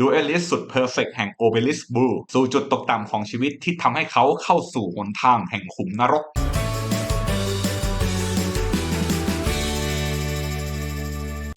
ดูเอลิสสุดเพอร์เฟกแห่งโอเบลิสบูสู่จุดตกต่ำของชีวิตที่ทำให้เขาเข้าสู่หนทางแห่งขุมนรก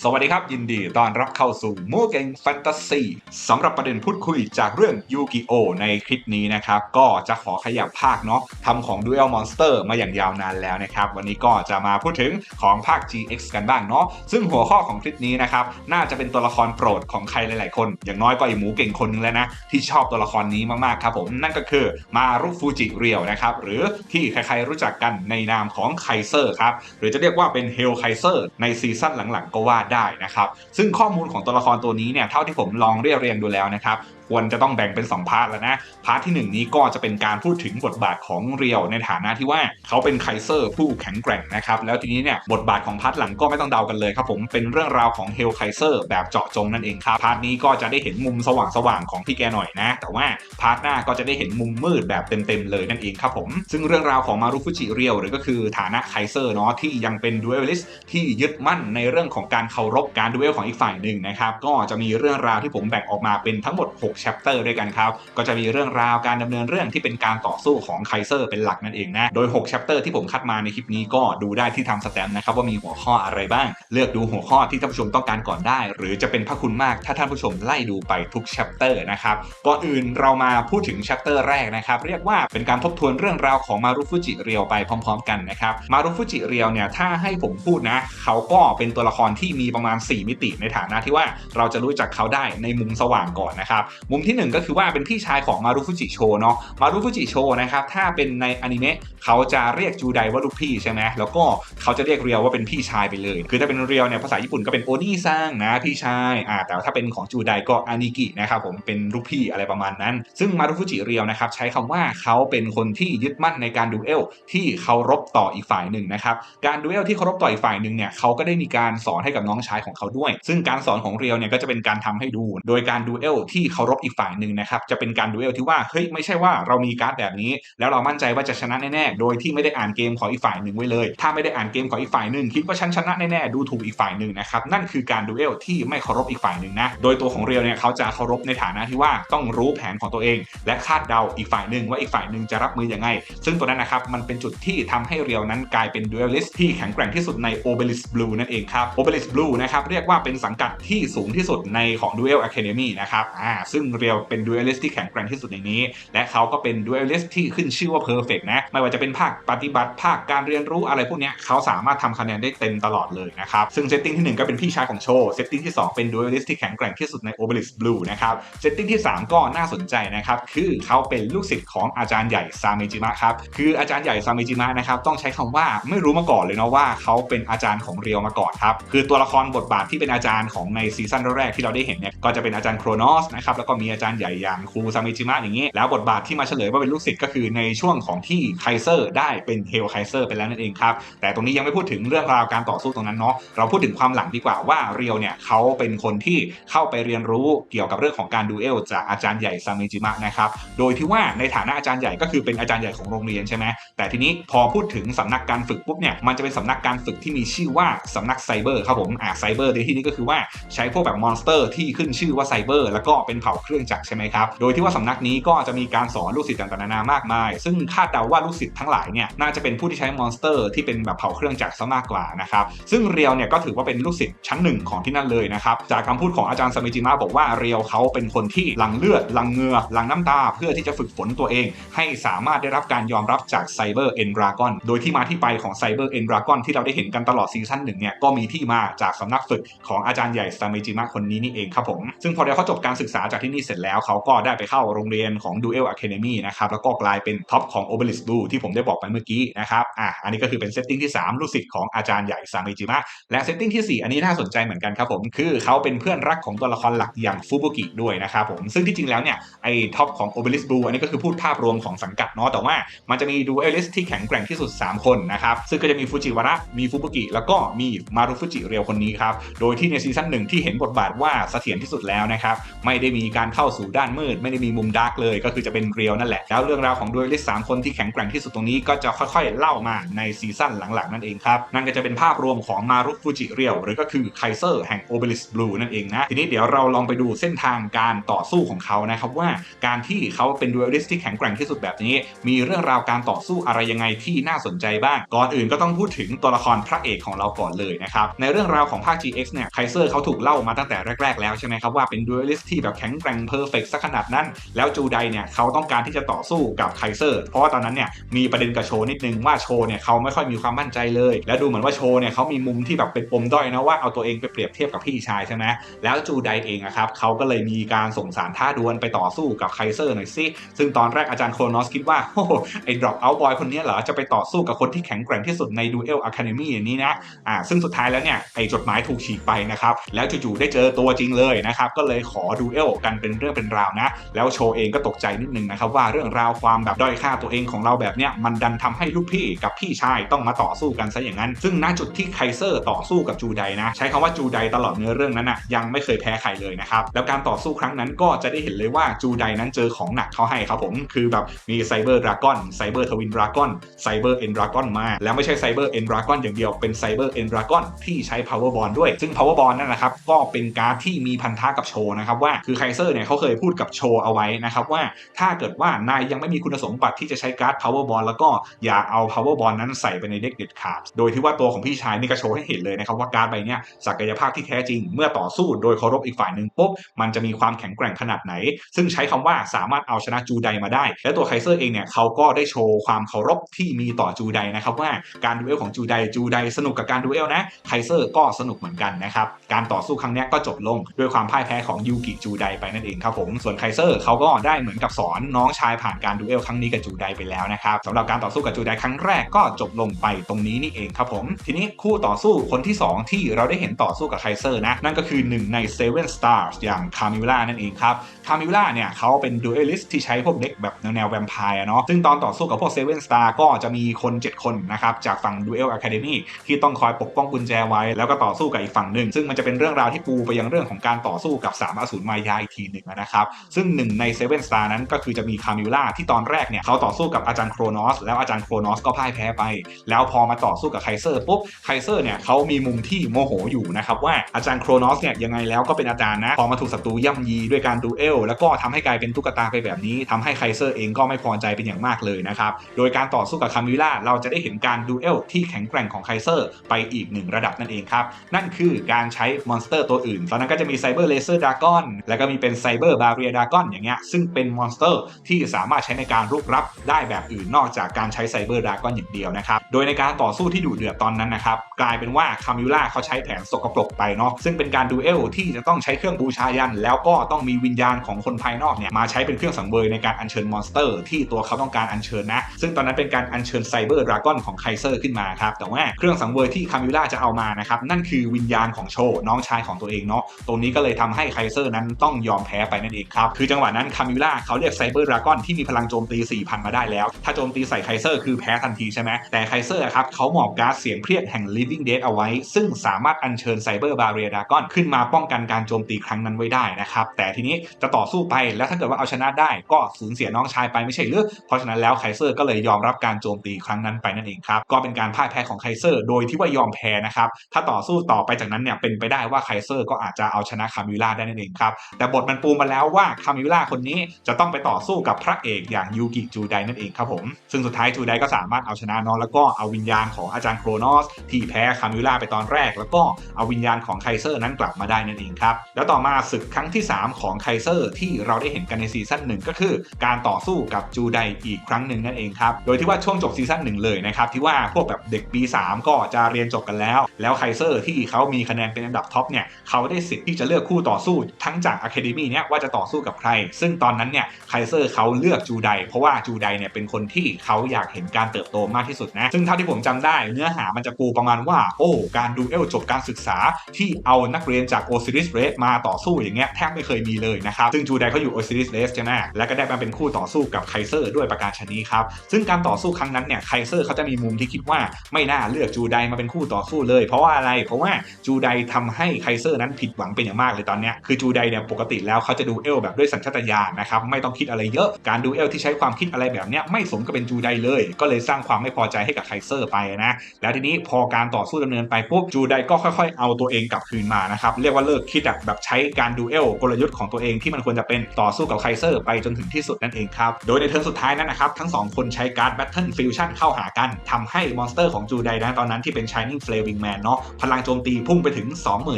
สวัสดีครับ ยินดีต้อนรับเข้าสู่โมเกงแฟนตาซีสำหรับประเด็นพูดคุยจากเรื่องยูกิโอในคลิปนี้นะครับ ก็จะขอขยับภาคเนาะทำของ Duel Monster มาอย่างยาวนานแล้วนะครับ วันนี้ก็จะมาพูดถึงของภาค GX กันบ้างเนาะซึ่งหัวข้อของคลิปนี้นะครับ น่าจะเป็นตัวละครโปรดของใครหลาย ๆ คน อย่างน้อยก็ไอหมูเก่งคนนึงแล้วนะ ที่ชอบตัวละครนี้มาก ๆ ครับผมนั่นก็คือมารุฟูจิเรียวนะครับหรือที่ใคร ๆ รู้จักกันในนามของไคเซอร์ครับหรือจะเรียกว่าเป็นเฮลไคเซอร์ในซีซั่นหลัง ๆ ก็ว่าได้นะครับ ซึ่งข้อมูลของตัวละครตัวนี้เนี่ยเท่าที่ผมลองเรียบเรียงดูแล้วนะครับควรจะต้องแบ่งเป็น2พาร์ทแล้วนะ พาร์ทที่ 1 นี้ก็จะเป็นการพูดถึงบทบาทของเรียวในฐานะที่ว่าเขาเป็นไคเซอร์ผู้แข็งแกร่งนะครับ แล้วทีนี้เนี่ยบทบาทของพาร์ทหลังก็ไม่ต้องเดากันเลยครับผม เป็นเรื่องราวของเฮลไคเซอร์แบบเจาะจงนั่นเองครับ พาร์ทนี้ก็จะได้เห็นมุมสว่างๆของพี่แกหน่อยนะ แต่ว่าพาร์ทหน้าก็จะได้เห็นมุมมืดแบบเต็มๆเลยนั่นเองครับผม ซึ่งเรื่องราวของมารุฟุจิเรียวหรือก็คือฐานะไคเซอร์เนาะที่ยังเป็นดูเอลิสที่ยึดมั่นในเรื่องของการเคารพการดูเอลของอีกฝ่ายหนึ่งนะครับก็จะมีเรื่องราวที่ผมแบ่งออกมาเป็นทั้งหมด 6 chapter ด้วยกันครับ ก็จะมีเรื่องราวการดำเนินเรื่องที่เป็นการต่อสู้ของไคเซอร์เป็นหลักนั่นเองนะ โดย 6 chapter ที่ผมคัดมาในคลิปนี้ก็ดูได้ที่ทำสแตมป์นะครับว่ามีหัวข้ออะไรบ้าง เลือกดูหัวข้อที่ท่านผู้ชมต้องการก่อนได้ หรือจะเป็นพระคุณมากถ้าท่านผู้ชมไล่ดูไปทุก chapter นะครับก่อนอื่นเรามาพูดถึง chapter แรกนะครับเรียกว่าเป็นการทบทวนเรื่องราวของมารุฟุจิเรียวไปพร้อม ๆ กันนะครับมารุฟุจิเรียวเนี่ยถ้าให้ผมพูดนะ เขาก็เป็นตัวละครที่มีประมาณ 4 มิติในฐานะที่ว่าเราจะรู้จักเขาได้ในมุมสว่างก่อนนะครับมุมที่หนึ่งก็คือว่าเป็นพี่ชายของมารุฟุจิโชเนาะมารุฟุจิโชนะครับถ้าเป็นในอนิเมะเขาจะเรียกจูไดว่าลูกพี่ใช่ไหมแล้วก็เขาจะเรียกเรียวว่าเป็นพี่ชายไปเลย คือถ้าเป็นเรียวเนี่ยภาษาญี่ปุ่นก็เป็นโอนี่ซังนะพี่ชายอ่าแต่ถ้าเป็นของจูไดก็อานิกินะครับผมเป็นลูกพี่อะไรประมาณนั้น ซึ่งมารุฟุจิเรียวนะครับใช้คำว่าเขาเป็นคนที่ยึดมั่นในการดูเอลที่เคารพต่ออีกฝ่ายหนึ่งนะครับการดูเอลที่เคารพต่ออีกฝ่ายหนึ่งเนี่ยเขาก็ได้มีการสอนให้กับน้องชายของเขาด้วย ซึ่งการสอนของเรียวเนี่ยก็จะเป็นการทำให้ดู โดยการดูเอลที่เคารพอีกฝ่ายหนึ่งนะครับจะเป็นการดูเอลที่ว่าเฮ้ยไม่ใช่ว่าเรามีการ์ดแบบนี้ แล้วเรามั่นใจว่าจะชนะแน่ๆโดยที่ไม่ได้อ่านเกมของอีกฝ่ายหนึ่งไว้เลย ถ้าไม่ได้อ่านเกมของอีกฝ่ายหนึ่งคิดว่าฉันชนะแน่ๆดูถูกอีกฝ่ายหนึ่งนะครับนั่นคือการดูเอลที่ไม่เคารพอีกฝ่ายหนึ่งนะโดยตัวของเรียวเนี่ยเขาจะเคารพในฐานะที่ว่าต้องรู้แผนของตัวเอง และคาดเดาอีกฝ่ายหนึ่งว่าอีกฝ่ายหนึ่งจะรับมืออยังไง ซึ่งตัวนั้นนะครับมันเป็นจุดที่ทำให้เรียวนั้นกลายเป็นดูเอลิสที่แข็งแกร่งที่สุดใน Obelisk Blue นั่นเองครับ Obelisk Blue นะครับเรียกว่าเป็นสังกัดที่สูงที่สุดในของ Duel Academy นะครับอ่าซึ่งเรียวเป็นดูเอลิสที่แข็งแกร่งที่สุดในนี้ และเขาก็เป็นดูเอลิสที่ขึ้นชื่อว่าเพอร์เฟกนะไม่ว่าจะเป็นภาคปฏิบัติภาคการเรียนรู้อะไรพวกนี้เขาสามารถทำคะแนนได้เต็มตลอดเลยนะครับซึ่งเซตติ้งที่ 1 ก็เป็นพี่ชายของโชว์เซตติ้งที่ 2 เป็นดูเอลิสที่แข็งแกร่งที่สุดใน Obelisk Blue นะครับเซตติ้งที่ 3 ก็น่าสนใจนะครับคือเขาเป็นลูกศิษย์ของอาจารย์ใหญ่ซาเมจิมะครับคืออาจารย์ใหญ่ซาเมจิมะนะครับต้องใช้คำว่าไม่รู้มาก่อนเลยเนาะว่าเขาเป็นอาจารย์ของเรียวมาก่อนครับคือตัวละครบทบาทที่เป็นอาจารย์ของในซีซั่นแรกที่เราได้เห็นเนี่ยก็จะเป็นอาจารย์โครนอสนะครับแล้วก็มีอาจารย์ใหญ่อย่างครูซาเมจิมะอย่างนี้แล้วบทบาทที่มาเฉลยว่าเป็นลูกศิษย์ก็คือในช่วงของที่ไคเซอร์ได้เป็นเฮลไคเซอร์ไปแล้วนั่นเองครับแต่ตรงนี้ยังไม่พูดถึงเรื่องราวการต่อสู้ตรงนั้นเนาะเราพูดถึงความหลังดีกว่าว่าเรียวเนี่ยเขาเป็นคนที่เข้าไปเรียนรู้เกี่ยวกับเรื่องของการดูเอลจากอาจารย์ใหญ่ซาเมจิมะนะครับโดยที่ว่าในฐานะอาจารย์ใหญ่ก็คือเป็นอาจารย์ใหญ่ของโรงเรียนใช่ไหมแต่ทีนี้พอพูดถึงสำนักการฝึกปุ๊บเนี่ยมันจะเป็นสำนักการฝึกที่มีชื่อว่าสำนักไซเบอร์ครับผมอ่าไซเบอร์ในที่นี้ก็คือว่าใช้พวกแบบมอนสเตอร์ที่ขึ้นชื่อว่าไซเบอร์แล้วก็เป็นเผ่าเครื่องจักรใช่ไหมครับ โดยที่ว่าสำนักนี้ก็จะมีการสอนลูกศิษย์ต่างๆนานามากมาย ซึ่งคาดเดาว่าลูกศิษย์ทั้งหลายเนี่ยน่าจะเป็นผู้ที่ใช้มอนสเตอร์ที่เป็นแบบเผาเครื่องจักรซะมากกว่านะครับซึ่งเรียวเนี่ยก็ถือว่าเป็นลูกศิษย์ชั้นหนึ่งของที่นั่นเลยนะครับจากคำพูดของอาจารย์ซามิจิมะบอกว่าเรียวเขาเป็นคนที่หลังเลือดหลังเงือหลังน้ำตา เพื่อที่จะฝึกฝนตัวเอง ให้สามารถได้รับการยอมรับจากไซเบอร์เอ็นดรากอนโดยที่มาที่ไปของไซเบอร์เอ็นดรากอนที่เราได้เห็นกันตลอดซีซั่นหนึ่งเนี่ยก็มีที่มาจากสำนักฝึกของอาจารย์ใหญ่ซามิจิมะคนนี้นี่เองครับผมซึ่งพอเรียวเขาจบการศึกษาจากที่นี่เสร็จแล้วเขาก็ได้ไปเข้าโรงเรียนของ Duel Academy นะครับแล้วก็กลายเป็นท็อปของ Obelisk Blue ที่ผมได้บอกไปเมื่อกี้นะครับอะอันนี้ก็คือเป็นเซตติ้งที่ 3 ลูกศิษย์ของอาจารย์ใหญ่ซามิจิมะและเซตติ้งที่ 4 อันนี้น่าสนใจเหมือนกันครับผมคือเขาเป็นเพื่อนรักของตัวละครหลักอย่างฟูบุกิด้วยนะครับผมซึ่งที่จริงแล้วเนี่ยไอ้ท็อปของ Obelisk Blue อันนี้ก็คือพูดภาพรวมของสังกัดเนาะแต่ว่ามันจะมีดูเอลิสที่แข็งแกร่งที่สุด 3 คนนะครับซึ่งก็จะมีฟูจิวาระมีฟูบุกิแล้วก็มีมารุฟุจิเรียวคนนี้ครับโดยที่ในซีซั่นหนึ่งที่เห็นบทบาทว่าเสถียรที่สุดแล้วนะครับไม่ได้มีการเข้าสู่ด้านมืด ไม่ได้มีมุมดาร์กเลย ก็คือจะเป็นเกรียวนั่นแหละ แล้วเรื่องราวของดูเอลิสสามคนที่แข็งแกร่งที่สุดตรงนี้ก็จะค่อยๆ เล่ามาในซีซั่นหลังๆ นั่นเองครับ นั่นก็จะเป็นภาพรวมของมารุฟูจิเรียวหรือก็คือไคเซอร์แห่งโอเบลิสบลูนั่นเองนะ ทีนี้เดี๋ยวเราลองไปดูเส้นทางการต่อสู้ของเขานะครับว่าการที่เขาเป็นดูเอลิสที่แข็งแกร่งที่สุดแบบนี้ มีเรื่องราวการต่อสู้อะไรยังไงที่น่าสนใจบ้าง ก่อนอื่นก็ต้องพูดถึงตัวละครพระเอกของเราก่อนเลยนะครับในเรื่องราวของภาค GX เนี่ยไคเซอร์เขาถูกเล่ามาตั้งแต่แรก ๆ แล้วใช่ไหมครับว่าเป็นดูเอลิสที่แบบแข็งแกร่งเพอร์เฟกต์สักขนาดนั้น แล้วจูไดเนี่ยเขาต้องการที่จะต่อสู้กับไคเซอร์ เพราะว่าตอนนั้นเนี่ยมีประเด็นกับโชนิดนึงว่าโชเนี่ยเขาไม่ค่อยมีความมั่นใจเลย แล้วดูเหมือนว่าโชเนี่ยเขามีมุมที่แบบเป็นปมด้อยนะว่าเอาตัวเองไปเปรียบเทียบกับพี่ชายใช่ไหมแล้วจูไดเองอะครับเขาก็เลยมีการส่งสารท้าดวลไปต่อสู้กับไคเซอร์หน่อยสิซึ่งตอนแรกอาจารย์โครนอสคิดว่าโอ้โหไอ้ดรอปเอาบอยคนนี้เหรอจะไปต่อสู้กับคนที่แข็งแกร่งที่สุดในดูเอลอะคาเดมี่อย่างนี้นะอ่าซึ่งสุดท้ายแล้วเนี่ยไอ้จดหมายถูกฉีกไปนะครับแล้วจู่ๆได้เจอตัวจริงเลยนะครับก็เลยขอดูเอลกันเป็นเรื่องเป็นราวนะ แล้วโชเองก็ตกใจนิดนึงนะครับว่าเรื่องราวความแบบด้อยค่าตัวเองของเราแบบเนี้ยมันดันทำให้ลูกพี่กับพี่ชายต้องมาต่อสู้กันซะอย่างนั้น ซึ่งณจุดที่ไคเซอร์ต่อสู้กับจูไดนะใช้คำว่าจูไดตลอดเนื้อเรื่องนั้นนะยังไม่เคยแพ้ใครเลยนะครับแล้วการต่อสู้ครั้งนั้นก็จะได้เห็นเลยว่าจูไดนั้นเจอของหนักเขาให้ครับผมคือแบบมีไซเบอร์ดราก้อนไซเบอร์ทวินดราก้อนไซเบอร์เอ็นดราก้อนมา แล้วไม่ใช่ไซเบอร์เอ็นดราก้อนอย่างเดียวเป็นไซเบอร์เอ็นดราก้อนที่ใช้ power bond ด้วย ซึ่ง power bond นั่นนะครับก็เป็นการ์ดที่มีพันธะกับโชนะครับว่าคือไคเซอร์เนี่ยเขาเคยพูดกับโชเอาไว้นะครับว่าถ้าเกิดว่านายยังไม่มีคุณสมบัติที่จะใช้การ์ด power bond แล้วก็อย่าเอา power bond นั้นใส่ไปในเด็กเด็ดขาดโดยที่ว่าตัวของพี่ชายนี่ก็โชว์ให้เห็นเลยนะครับว่าการ์ดใบนี้ศักยภาพที่แท้จริง เมื่อต่อสู้โดยเคารพอีกฝ่ายหนึ่งปุ๊บมันจะมีความแข็งแกร่งขนาดไหน ซึ่งใช้คำว่าสามารถเอาชนะจูไดมาได้ และตัวไคเซอร์เองเนี่ยเขาก็ได้โชว์ความเคารพที่มีต่อจูไดนะครับว่าการดูเอลของจูไดจูไดสนุกกับการดูเอลนะไคเซอร์ก็สนุกเหมือนกันนะครับการต่อสู้ครั้งนี้ก็จบลงด้วยความพ่ายแพ้ของยูกิจูไดไปนั่นเองครับผมส่วนไคเซอร์เขาก็ได้เหมือนกับสอนน้องชายผ่านการดูเอลครั้งนี้กับจูไดไปแล้วนะครับสำหรับการต่อสู้กับจูไดครั้งแรกก็จบลงไปตรงนี้นี่เองครับผม ทีนี้คู่ต่อสู้คนที่ 2 ที่เราได้เห็นต่อสู้กับไคเซอร์นะ นั่นก็คือหนึ่งใน Seven Stars อย่างคามิล่านั่นเองครับคามิล่าเนี่ยเขาเป็นดูเอลิสที่ใช้พวกเด็กแบบแนวแวมไพร์เนาะซึ่งตอนต่อสู้กับพวก Seven Star ก็จะมีคน 7 คนนะครับจากฝั่ง Duel Academy ที่ต้องคอยปกป้องกุญแจไว้ แล้วก็ต่อสู้กับอีกฝั่งหนึ่งซึ่งมันจะเป็นเรื่องราวที่ปูไปยังเรื่องของการต่อสู้กับสามอสูรมายาอีกทีหนึ่งนะครับ ซึ่งหนึ่งใน Seven Star นั้นก็คือจะมีคามิล่าที่ตอนแรกเนี่ยเขาต่อสู้กับอาจารย์โครนอสแล้วอาจารย์โครนอสก็พ่ายแพ้ไป แล้วพอมาต่อสู้กับไคเซอร์ปุ๊บไคเซอร์เนี่ยเขามีมุมที่โมโหอยู่นะครับว่าอาจารย์โครนอสเนี่ยยังไงแล้วก็เป็นอาจารย์นะพอมาถูกศัตรูย่ำยีด้วยการดูเอลแล้วก็ทำให้กลายเป็นตุ๊กตาไปแบบนี้ทำให้ไคเซอร์เองก็ไม่พอใจเป็นอย่างมากเลยนะครับโดยการต่อสู้กับคามิล่าเราจะได้เห็นการดูเอลที่แข็งแกร่งของไคเซอร์ไปอีกหนึ่งระดับนั่นเองครับนั่นคือการใช้มอนสเตอร์ตัวอื่นตอนนั้นก็จะมีไซเบอร์เลเซอร์ดากอนแล้วก็มีเป็นไซเบอร์บาเรียดากอนอย่างเงี้ยซึ่งเป็นมอนสเตอร์ที่สามารถใช้ในการรุกรับได้แบบอื่นนอกจากการใช้ไซเบอร์ดากอนอย่างเดียวนะครับ โดยในการต่อสู้ที่ดุเดือดตอนนั้นนะครับ กลายเป็นว่าคามิล่าเขาใช้แผนสกปรกไปเนาะซึ่งเป็นการดูเอลที่จะต้องใช้เครื่องบูชายัน แล้วก็ต้องมีวิญญาณของคนภายนอกเนี่ยมาใช้เป็นเครื่องสังเวยในการอัญเชิญมอนสเตอร์ ที่ตัวเขาต้องการอัญเชิญนะ ซึ่งตอนนั้นเป็นการอัญเชิญไซเบอร์ดราก้อนของไคเซอร์ขึ้นมาครับแต่ว่าเครื่องสังเวยที่คามิล่าจะเอามานะครับนั่นคือวิญญาณของโชน้องชายของตัวเองเนาะตรงนี้ก็เลยทำให้ไคเซอร์นั้นต้องยอมแพ้ไปนั่นเองครับ คือจังหวะนั้นคามิล่าเขาเรียกไซเบอร์ดราก้อนที่มีพลังโจมตี 4,000 มาได้แล้ว ถ้าโจมตีใส่ไคเซอร์คือแพ้ทันทีใช่ไหมแต่ไคเซอร์ครับเขาหมอบการ์ดเสียงเพรียกแห่ง Living Dead เอาไว้ ซึ่งสามารถอัญเชิญไซเบอร์บาเรียดากอนขึ้นมาป้องกันการโจมตีครั้งนั้นไว้ได้นะครับแต่ทีนี้จะต่อสู้ไปแล้วถ้าเกิดว่าเอาชนะได้ก็สูญเสียน้องชายไปไม่ใช่หรือเพราะฉะนั้นแล้วไคเซอร์ก็เลยยอมรับการโจมตีครั้งนั้นไปนั่นเองครับก็เป็นการพ่ายแพ้ของไคเซอร์ โดยที่ว่ายอมแพ้นะครับถ้าต่อสู้ต่อไปจากนั้นเนี่ยเป็นไปได้ว่าไคเซอร์ก็อาจจะเอาชนะคามิล่าได้นั่นเองครับแต่บทมันปูมาแล้วว่าคามิล่าคนนี้จะต้องไปต่อสู้กับพระเอกอย่างยูกิจูไดนั่นเองครับผม ซึ่งสุดท้ายจูไดก็สามารถเอาชนะน้องแล้วก็เอาวิญญาณของอาจารย์โครนอสที่แพ้คามิล่าไปตอนแรก แล้วก็เอาวิญญาณของไคเซอร์นั้นกลับมาได้นั่นเองครับ แล้วต่อมาศึกครั้งที่ 3 ของไคเซอร์ที่เราได้เห็นกันในซีซั่นหนึ่งก็คือ การต่อสู้กับจูไดอีกครั้งหนึ่งนั่นเองครับ โดยที่ว่าช่วงจบซีซั่นหนึ่งเลยนะครับที่ว่าพวกแบบเด็กปี 3 ก็จะเรียนจบกันแล้ว แล้วไคเซอร์ที่เขามีคะแนนเป็นอันดับท็อปเนี่ยเขาได้สิทธิ์ที่จะเลือกคู่ต่อสู้ทั้งจากอะคเดมี่เนี่ยว่าจะต่อสู้กับใคร ซึ่งตอนนั้นเนี่ยไคเซอร์เขาเลือกจูไดเพราะว่าจูไดเนี่ยเป็นคนที่เขาอยากเห็นการเติบโตมากที่สุดนะซึ่งเท่าที่ผมจำได้เนื้อหามันจะปูประมาณว่า โอ้การดูเอลจบการศึกษาที่เอานักเรียนจากโอซิริสเรสมาต่อสู้อย่างเงี้ยแทบไม่เคยมีเลยนะครับซึ่งจูไดเขาอยู่โอซิริสเรสใช่ไหมแล้วก็ได้มาเป็นคู่ต่อสู้กับไคเซอร์ด้วยประการชนีครับซึ่งการต่อสู้ครั้งนั้นเนี่ยไคเซอร์เขาจะมีมุมที่คิดว่าไม่น่าเลือกจูไดมาเป็นคู่ต่อสู้เลย เพราะว่าอะไรเพราะว่าจูไดทำให้ไคเซอร์นั้นผิดหวังเป็นอย่างมากเลยตอนเนี้ยคือจูไดเนี่ยปกติแล้วเขาจะดูเอลแบบด้วยสัญชาตญาณนะครับไม่ต้องคิดอะไรเยอะการดูเอลที่ใช้ความคิดอะไรแบบเนี้ยไม่สมกับเป็นจูไดเลย ก็เลยสร้างความไม่พอใจให้กับไคเซอร์ไปนะแล้วทีนี้พอการต่อสู้ดำเนินไปปุ๊บจูไดก็ค่อยๆ เอาตัวเองกลับคืนมานะครับเรียกว่าเลิกคิดแบบใช้การดูเอลกลยุทธ์ของตัวเองที่มันควรจะเป็นต่อสู้กับไคเซอร์ไปจนถึงที่สุดนั่นเองครับโดยในเทิร์นสุดท้ายนั้นนะครับทั้งสองคนใช้การ์ดแบทเทิลฟิวชั่นเข้าหากันทำให้มอนสเตอร์ของจูไดนะตอนนั้นที่เป็น Shining Flaming Man เนาะพลังโจมตีพุ่งไปถึง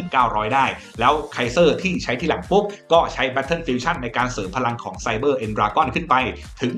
29,000 ได้ แล้วไคเซอร์ที่ใช้ที่หลังปุ๊บก็็ใช้ Battle Fusion ในการเสริมพลังของ Cyber End r a g o n ขึ้นไปถึง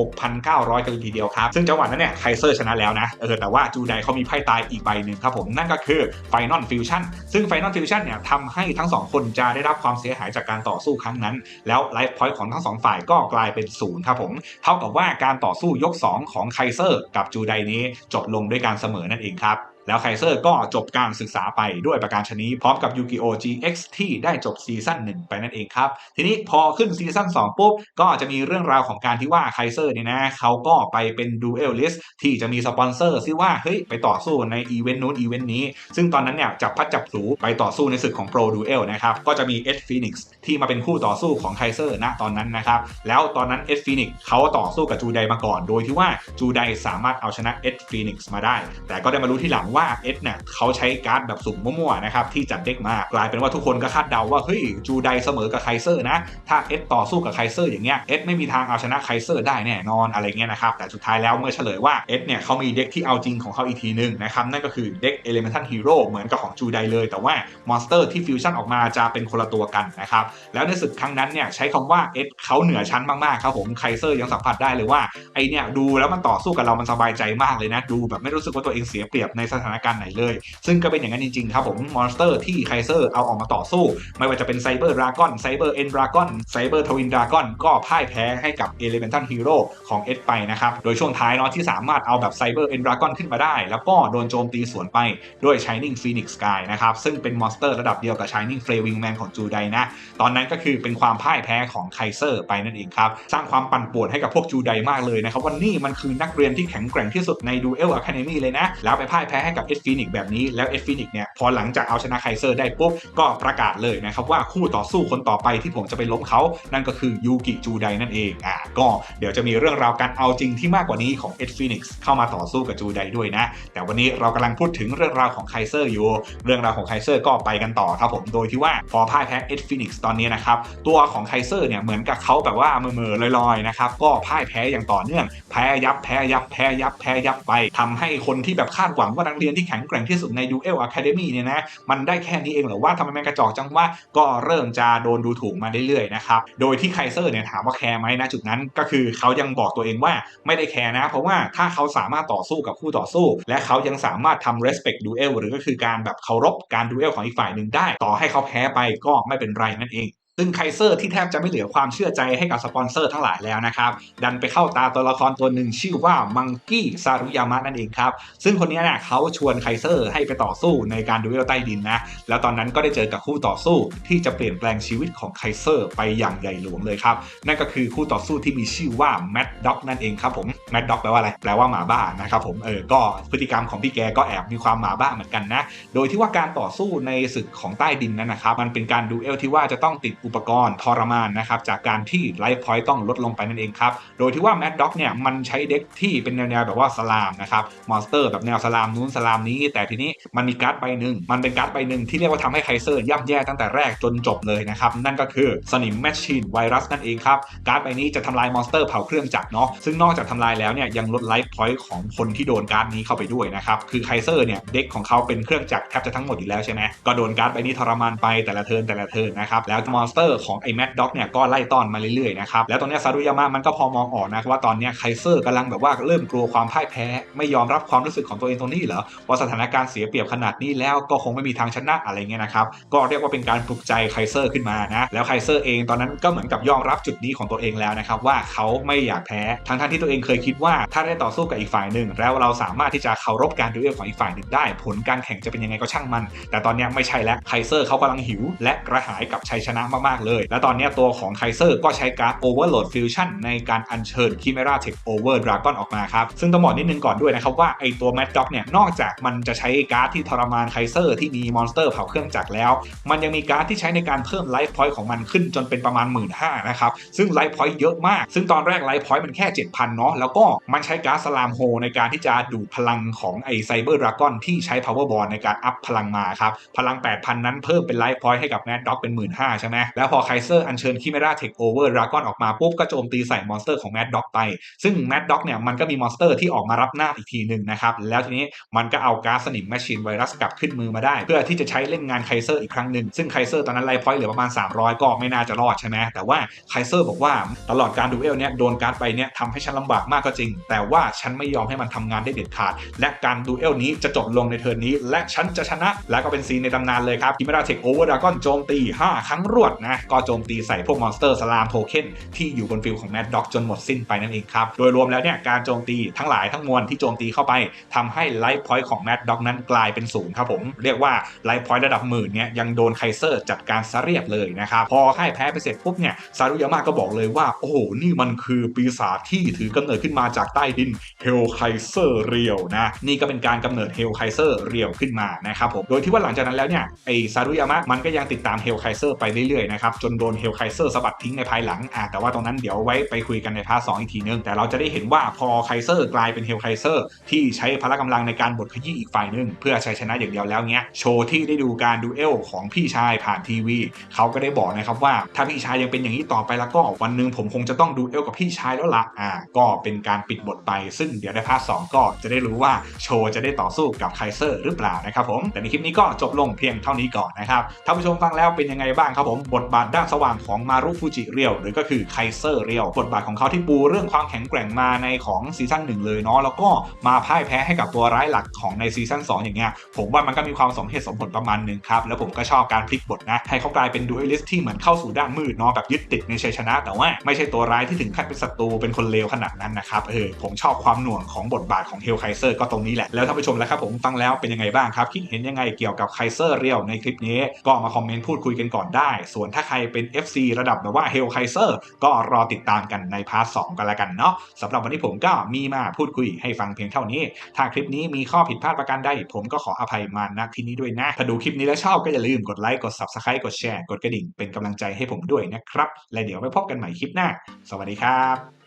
36,900 กันเลยทีเดียวครับ ซึ่งจังหวะนั้นเนี่ยไคเซอร์ชนะแล้วนะเออแต่ว่าจูไดเขามีไพ่ตายอีกใบหนึ่งครับผมนั่นก็คือ Final Fusion ซึ่ง Final Fusion เนี่ยทำให้ทั้งสองคนจะได้รับความเสียหายจากการต่อสู้ครั้งนั้น แล้วไลฟ์พอยต์ของทั้งสองฝ่ายก็กลายเป็นศูนย์ครับผมเท่ากับว่าการต่อสู้ยก 2 ของไคเซอร์กับจูไดนี้จบลงด้วยการเสมอนั่นเองครับ แล้วไคเซอร์ก็จบการศึกษาไปด้วยประการชนี้พร้อมกับ Yu-Gi-Oh! GX ที่ได้จบซีซั่น1ไปนั่นเองครับ ทีนี้พอขึ้นซีซั่น2ปุ๊บ ก็จะมีเรื่องราวของการที่ว่าไคเซอร์เนี่ยนะเขาก็ไปเป็นดูเอลลิสที่จะมีสปอนเซอร์ซิว่า เฮ้ย ไปต่อสู้ในอีเวนต์นู้นอีเวนต์นี้ ซึ่งตอนนั้นเนี่ยจับพัดจับผูไปต่อสู้ในศึกของ Pro Duel นะครับ ก็จะมี Ed Phoenix ที่มาเป็นคู่ต่อสู้ของไคเซอร์ณตอนนั้นนะครับ แล้วตอนนั้น Ed Phoenix เขาต่อสู้กับจูไดมาก่อน โดยที่ว่าจูไดสามารถเอาชนะ Ed Phoenix มาได้ แต่ก็ได้มารู้ที่หลังว่า Ed เนี่ยเขาใช้การ์ดแบบสุ่มมั่วๆนะครับที่จัดเด็กมากลายเป็นว่าทุกคนก็คาดเดาว่าเฮ้ยจูไดเสมอกับไคเซอร์นะถ้าเอสต่อสู้กับไคเซอร์อย่างเงี้ยเอสไม่มีทางเอาชนะไคเซอร์ได้แน่นอนอะไรเงี้ยนะครับแต่สุดท้ายแล้วเมื่อเฉลยว่าเอสเนี่ยเขามีเด็กที่เอาจริงของเขาอีกทีนึงนะครับนั่นก็คือเด็ก Elemental Hero เหมือนกับของจูไดเลย แต่ว่ามอนสเตอร์ที่ฟิวชั่นออกมาจะเป็นคนละตัวกันนะครับแล้วในศึกครั้งนั้นเนี่ยใช้คำว่าเอสเขาเหนือชั้นมากๆครับผมไคเซอร์ยังสัมผัสได้เลยว่าไอเนี่ยดูแล้วมันต่อสู้กับเรามันสบายใจมากเลยนะดูแบบไม่รู้สึกว่าตัวเองเสียเปรียบในสถานการณ์ไหนเลย ซึ่งก็เป็นอย่างนั้นจริงๆครับผมมอนสเตอร์ที่ไคเซอร์เอาออกมาต่อสู้ ไม่ว่าจะเป็นไซเบอร์ดราก้อนไซเบอร์เอ็นดราก้อนไซเบอร์ทวินดราก้อนก็พ่ายแพ้ให้กับเอเลเมนทัลฮีโร่ของเอสไปนะครับโดยช่วงท้ายเนาะที่สามารถเอาแบบไซเบอร์เอ็นดราก้อนขึ้นมาได้ แล้วก็โดนโจมตีสวนไปด้วย Shining Phoenix Sky นะครับซึ่งเป็นมอนสเตอร์ระดับเดียวกับ Shining Flaming Man ของจูไดนะตอนนั้นก็คือเป็นความพ่ายแพ้ของไคเซอร์ไปนั่นเองครับสร้างความปั่นป่วนให้กับพวกจูไดมากเลยนะครับว่านี่มันคือนักเรียนที่แข็งแกร่งที่สุดใน Duel Academy เลยนะแล้วไปพ่ายแพ้ให้กับเอสฟีนิกแบบนี้แล้วเอสฟีนิกเนี่ยพอหลังจากเอาชนะไคเซอร์ได้ปุ๊บก็ประกาศเลยนะครับว่าคู่ต่อสู้คนต่อไปที่ผมจะไปล้มเขานั่นก็คือยูกิจูไดนั่นเองอ่าก็เดี๋ยวจะมีเรื่องราวการเอาจริงที่มากกว่านี้ของเอ็ดฟีนิกซ์เข้ามาต่อสู้กับจูไดด้วยนะ แต่วันนี้เรากำลังพูดถึงเรื่องราวของไคเซอร์อยู่ เรื่องราวของไคเซอร์ก็ไปกันต่อครับผมโดยที่ว่าพอพ่ายแพ้เอ็ดฟีนิกซ์ตอนนี้นะครับตัวของไคเซอร์เนี่ยเหมือนกับเขาแบบว่าเมื่อๆลอยๆนะครับก็พ่ายแพ้อย่างต่อเนื่องแพ้ยับแพ้ยับแพ้ยับแพ้ยับไปทำให้คนที่แบบคาดหวังว่านักเรียนที่แข็งแกร่งที่สุดในดูเอลอะคาเดมี่เนี่ยนะมันได้แค่นี้เองเหรอว่าทำไมแมันกระจอกจังว่าก็เริ่มจะโดนดูถูกมาเรื่อยๆนะครับโดยที่ไคเซอร์เนี่ยถามว่าแคร์ไหมนะจุดนั้นก็คือเขายังบอกตัวเองว่าไม่ได้แคร์นะ เพราะว่าถ้าเขาสามารถต่อสู้กับคู่ต่อสู้ และเขายังสามารถทำ respect duel หรือก็คือการแบบเคารพการดูเอลของอีกฝ่ายหนึ่งได้ ต่อให้เขาแพ้ไปก็ไม่เป็นไรนั่นเอง ซึ่งไคเซอร์ที่แทบจะไม่เหลือความเชื่อใจให้กับสปอนเซอร์ทั้งหลายแล้วนะครับ ดันไปเข้าตาตัวละครตัวหนึ่งชื่อว่ามังกี้ซารุยามะนั่นเองครับ ซึ่งคนนี้เนี่ยเขาชวนไคเซอร์ให้ไปต่อสู้ในการดูเอลใต้ดินนะ แล้วตอนนั้นก็ได้เจอกับคู่ต่อสู้ที่จะเปลี่ยนแปลงชีวิตของไคเซอร์ไปอย่างใหญ่หลวงเลยครับ นั่นก็คือคู่ต่อสู้ที่มีชื่อว่าแมดด็อกนั่นเองครับผมแมดด็อกแปลว่าอะไร แปลว่าหมาบ้านะครับผมเออก็พฤติกรรมของพี่แกก็แอบมีความหมาบ้าเหมือนกันนะ โดยที่ว่าการต่อสู้ในศึกของใต้ดินนั้นนะครับมันเป็นการดูเอลที่ว่าจะต้องติดอุปกรณ์ทรมานนะครับจากการที่ไลฟ์พอยต์ต้องลดลงไปนั่นเองครับโดยที่ว่าแมดด็อกเนี่ยมันใช้เด็กที่เป็นแนวๆแบบว่าสลามนะครับมอนสเตอร์แบบแนวสลามนู้นสลามนี้ แต่ทีนี้มันมีการ์ดใบหนึ่งมันเป็นการ์ดใบหนึ่งที่เรียกว่าทำให้ไคเซอร์ย่ำแย่ตั้งแต่แรกจนจบเลยนะครับนั่นก็คือสนิมแมชชีนไวรัสนั่นเองครับการ์ดใบนี้จะทำลายมอนสเตอร์เผาเครื่องจักรเนาะซึ่งนอกจากทำลายแล้วเนี่ยยังลดไลฟ์พอยต์ของคนที่โดนการ์ดนี้เข้าไปด้วยนะครับคือไคเซอร์เนี่ยเด็กของเขาเป็นเครื่องจักรแทบจะทั้งหมดอยู่แล้วใช่ไหมก็โดนการ์ดใบนี้ทรมานไปแต่ละเทิร์นแต่ละเทิร์นนะครับแล้วมอนสเตอร์ของไอ้แมดด็อกเนี่ยก็ไล่ต้อนมาเรื่อยๆนะครับแล้วตอนนี้ซารุยามะมันก็พอมองออกนะว่าตอนนี้ไคเซอร์กำลังแบบว่าเริ่มกลัวความพ่ายแพ้ ไม่ยอมรับความรู้สึกของตัวเองตรงนี้เหรอว่าสถานการณ์เสียเปรียบขนาดนี้แล้วก็คงไม่มีทางชนะอะไรเงี้ยนะครับก็เรียกว่าเป็นการปลุกใจไคเซอร์ขึ้นมานะแล้วไคเซอร์เองตอนนั้นก็เหมือนกับยอมรับจุดนี้ของตัวเองแล้วนะครับว่าเขาไม่อยากแพ้ทั้งที่ตัวเองเคยคิดว่าถ้าได้ต่อสู้กับอีกฝ่ายหนึ่งแล้วเราสามารถที่จะเคารพการดูเอลของอีกฝ่ายหนึ่งได้ ผลการแข่งจะเป็นยังไงก็ช่างมัน แต่ตอนนี้ไม่ใช่แล้วไคเซอร์เขากำลังหิว และกระหายกับชัยชนะมาก ๆ เลย และตอนนี้ตัวของไคเซอร์ก็ใช้การ์ด Overload Fusion ในการอัญเชิญ Chimera Tech Over Dragon ออกมาครับ ซึ่งต้องบอกนิดนึงก่อนด้วยนะครับว่าไอตัว Mad Dog เนี่ยนอกจากมันจะใช้การ์ดที่ทรมานไคเซอร์ที่มีมอนสเตอร์เผาเครื่องจักรแล้ว มันยังมีการ์ดที่ใช้ในการเพิ่มไลฟ์พอยต์ของมันขึ้นจนเป็นประมาณ 1 5ื่นนะครับซึ่งไลฟ์พอยต์เยอะมาก ซึ่งตอนแรกไลฟ์พอยต์มันแค่ 7,000เนาะแล้วก็มันใช้การ์ดสลามโฮในการที่จะดูดพลังของไอไซเบอร์ดราก้อนที่ใช้ power ball ในการอัพพลังมาครับพลัง 8,000 นั้นเพิ่มเป็นไลฟ์พอยต์ให้กับแมดด็อกเป็น 1 5ื่นใช่ไหมแล้วพอไคเซอร์อัญเชิญคิเมราเทคโอเวอร์ดราก้อนออกมาปุ๊บก็โจมตีใส่มอนสเตอร์ของแมดด็อกไป ซึ่งแมดด็อกเนี่ยมันก็มีมอนสเตอร์ที่ออกมารับหน้าอีกทีหนึ่งนะครับ แล้วทีนี้มันก็เอาก๊าซสนิมแมชชีนไวรัสกลับขึ้นมือมาได้ เพื่อที่จะใช้เล่นงานไคเซอร์อีกครั้งหนึ่งซึ่งไคเซอร์ตอนนั้นไลฟ์พอยต์เหลือประมาณ 300 ก็ไม่น่าจะรอดใช่ไหมแต่ว่าไคเซอร์บอกว่าตลอดการดูเอลเนี่ยโดนการ์ดไปเนี่ยทำให้ฉันลำบากมากก็จริง แต่ว่าฉันไม่ยอมให้มันทำงานได้เด็ดขาด และการดูเอลนี้จะจบลงในเทิร์นนี้ และฉันจะชนะ และก็เป็นซีนในตำนานเลยครับคิมราเทคโอเวอร์ดากอนโจมตี 5 ครั้งรวดนะก็โจมตีใส่พวกมอนสเตอร์สลามโทเค็นที่อยู่บนฟิลของแมดด็อกจนหมดสิ้นไปนั่นเองครับ โดยรวมแล้วเนี่ยการโจมตีทั้งหลายทั้งมวลที่โจมตีเข้าไปทำให้ไลฟ์พอยต์ของแมดด็อกนั้นกลายเป็นศูนย์ครับผม เรียกว่าไลฟ์พอยต์ระดับหมื่นเนี่ยยังโดนไคเซอร์จัดการซะเรียบเลยนะครับพอให้แพ้ไปเสร็จปุ๊บเนี่ยซารุยามะก็บอกเลยว่าโอ้โหนี่มันคือปีศาจที่ถือกำเนิดขึ้นมาจากใต้ดินเฮลไคเซอร์เรียวนะนี่ก็เป็นการกำเนิดเฮลไคเซอร์เรียวขึ้นมานะครับผมโดยที่ว่าหลังจากนั้นแล้วเนี่ยไอซารุยามะมันก็ยังติดตามเฮลไคเซอร์ไปเรื่อยนะครับ จนโดนเฮลไคเซอร์สะบัดทิ้งในภายหลังอะแต่ว่าตรงนั้นเดี๋ยวไว้ไปคุยกันในพาร์ทสอีกทีนึง แต่เราจะได้เห็นว่าพอไคเซอร์กลายเป็นเฮลไคเซอร์ที่ใช้พละกำลังในการบดขยี้อีกฝ่ายนึง เพื่อชัยชนะอย่างเดียวแล้วเนี้ยโชว์ที่ได้ดูการดูเอลของพี่ชายผ่านทีวี เขาก็ได้บอกนะครับว่า ถ้าพี่ชายยังเป็นอย่างนี้ต่อไปแล้วก็วันหนึงผมคงจะต้องดูเอลกับพี่ชายแล้วละอ่าก็เป็นการปิดบทไป ซึ่งเดี๋ยวในพาร์ทสก็จะได้รู้ว่าโชว์จะได้ต่อสู้กับไคเซอร์หรือเปล่านะครับผมแต่ในคลิปนี้ก็จบลงเพียงเท่านี้ก่อนนะครับท่านผู้ชมฟังแล้วเป็นยังไงบ้างครับผมบทบาทด้านสว่างของมารุฟูจิเรียวหรือก็คือไคเซอร์เรียวบทบาทของเขาที่ปูเรื่องความแข็งแกร่งมาในของซีซั่นหนึ่งเลยเนาะแล้วก็มาพ่ายแพ้ให้กับตัวร้ายหลักของในซีซั่น2อย่างเงี้ยผมว่ามันก็มีความสมเหตุสมผลประมาณหนึงครับแล้วผมก็ชอบการพลิกบทนะให้เขากลายเป็นดูเอลิสที่เหมือนเข้าสู่ด้านมืดเนาะแบบยึดติดในชัยชนะ แต่ว่าไม่ใช่ตัวร้ายที่ถึงขั้นเป็นศัตรูเป็นคนเลวขนาดนั้นนะครับเออผมชอบความหน่วงของบทบาทของเฮลไคเซอร์ก็ตรงนี้แหละแล้วท่านผู้ชมแล้วครับผมฟังแล้วเป็นยังไงบ้างครับคิดเห็นยังไงเกี่ยวกับไคเซอร์เรียวในคลิปนี้ก็มาคอมเมนต์พูดคุยกันก่อนได้ส่วนถ้าใครเป็น FC ระดับแบบว่าเฮลไคเซอร์ก็รอติดตามกันในพาร์ทสกันละกันเนาะสำหรับวันนี้ผมก็มีมาพูดคุยให้ฟังเพียงเท่านี้ ถ้าคลิปนี้มีข้อผิดพลาดประการใดผมก็ขออภัยมาณที่นี้ด้วยนะ ถ้าดูคลิปนี้แล้วชอบก็อย่าลืมกดไลค์กด Subscribe กดแชร์กดกระดิ่งเป็นกำลังใจให้ผมด้วยนะครับ และเดี๋ยวไปพบกันใหม่คลิปหน้า สวัสดีครับ